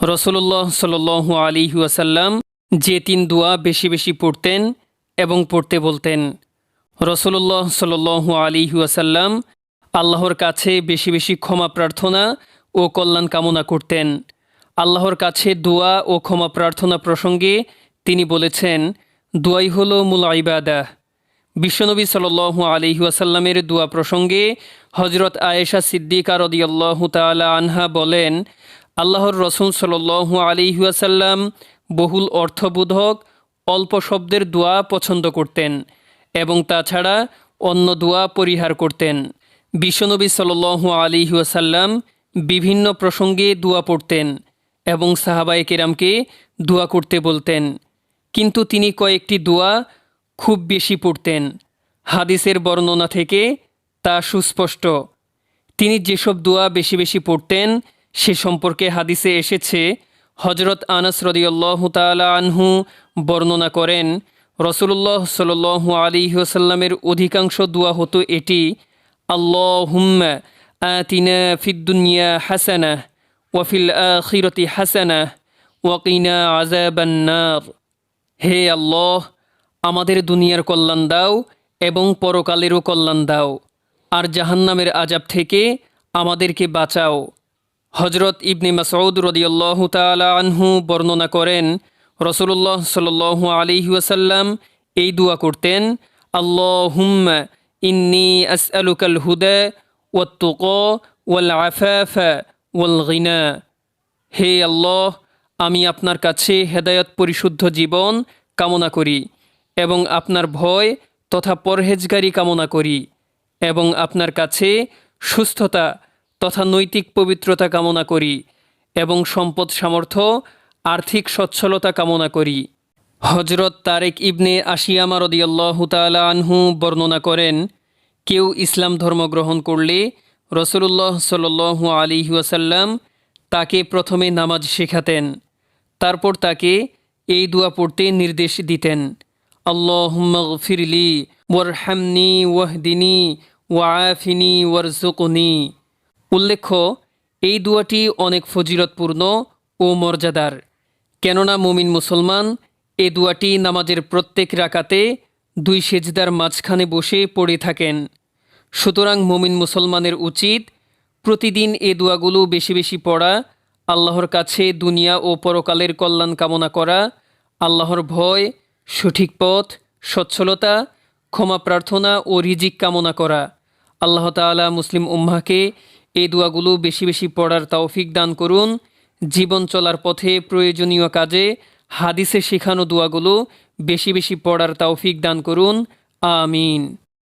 রসুল্লাহ সাল আলী ওয়াসাল্লাম যে তিন দোয়া বেশি বেশি পড়তেন এবং পড়তে বলতেন রসুল্লাহ সাল আলী ওয়াসাল্লাম আল্লাহর কাছে বেশি বেশি ক্ষমা প্রার্থনা ও কল্যাণ কামনা করতেন। আল্লাহর কাছে দোয়া ও ক্ষমা প্রার্থনা প্রসঙ্গে তিনি বলেছেন, দোয়াই হলো মূল ইবাদা বিশ্বনবী সাল আলী ওয়াসাল্লামের দোয়া প্রসঙ্গে হজরত আয়েশা সিদ্দিকা রদিয়াল্লাহ তালা আনহা বলেন আল্লাহর রসুল সাল আলী ওয়াসাল্লাম বহুল অর্থবোধক, অল্প শব্দের দোয়া পছন্দ করতেন এবং তাছাড়া অন্য দোয়া পরিহার করতেন। বিশ্বনবী সাল আলী ওয়াসাল্লাম বিভিন্ন প্রসঙ্গে দোয়া পড়তেন এবং সাহাবায়ে কেরামকে দোয়া করতে বলতেন। কিন্তু তিনি কয়েকটি দোয়া খুব বেশি পড়তেন। হাদিসের বর্ণনা থেকে তা সুস্পষ্ট। তিনি যেসব দোয়া বেশি বেশি পড়তেন সে সম্পর্কে হাদিসে এসেছে হজরত আনাস রদিয়াল্লাহ তালা আনহু বর্ণনা করেন রসুল্লাহ সাল আলী ওসাল্লামের অধিকাংশ দোয়া হতো এটি আল্লাহ হুম্মা আতিনা ফিদ্দুনিয়া হাসানা ওয়াফিল আখিরতি হাসানা ওয়াকিনা আজাবান্নার হে আল্লাহ, আমাদের দুনিয়ার কল্যাণ দাও এবং পরকালেরও কল্যাণ দাও, আর জাহান্নামের আজাব থেকে আমাদেরকে বাঁচাও। হজরত ইবনে মাসউদ রদিয়াল্লাহ তালা আনহু বর্ণনা করেন রসুল্লাহ সাল আলী ওয়াসাল্লাম এই দোয়া করতেন আল্লাহ হুম্মা ইন্নি আস আসআলুকাল হুদা ওয়াত্তুক ওয়াল আফাফা ওয়াল গিনা। হে আল্লাহ, আমি আপনার কাছে হেদায়ত পরিশুদ্ধ জীবন কামনা করি এবং আপনার ভয় তথা পরহেজগারি কামনা করি এবং আপনার কাছে সুস্থতা তথা নৈতিক পবিত্রতা কামনা করি এবং সম্পদ সামর্থ্য, আর্থিক সচ্ছলতা কামনা করি। হজরত তারেক ইবনে আশিয়ামা রদিয়াল্লাহ তালা আনহু বর্ণনা করেন, কেউ ইসলাম ধর্ম গ্রহণ করলে রসুল্লাহ সাল আলী ওয়াসাল্লাম তাকে প্রথমে নামাজ শেখাতেন, তারপর তাকে এই দোয়া পড়তে নির্দেশ দিতেন। আল্লাহম্মগফিরলি ওয়ারহামনি, ওয়াহদিনী ওয়াফিনি ওয়ারজুকনি উল্লেখ্য, এই দুয়াটি অনেক ফজিলতপূর্ণ ও মর্যাদার। কেননা মুমিন মুসলমান, এ দুয়াটি নামাজের প্রত্যেক রাকাতে দুই সেজদার মাঝখানে বসে পড়ে থাকেন। সুতরাং মুমিন মুসলমানের উচিত প্রতিদিন এ দোয়াগুলো বেশি বেশি পড়া, আল্লাহর কাছে দুনিয়া ও পরকালের কল্যাণ কামনা করা, আল্লাহর ভয়, সঠিক পথ, সচ্ছলতা, ক্ষমা প্রার্থনা ও রিজিক কামনা করা। আল্লাহ তালা মুসলিম উম্মাকে এই দোয়াগুলো বেশি বেশি পড়ার তৌফিক দান করুন। জীবন চলার পথে প্রয়োজনীয় কাজে হাদিসে শেখানো দোয়াগুলো বেশি বেশি পড়ার তৌফিক দান করুন। আমিন।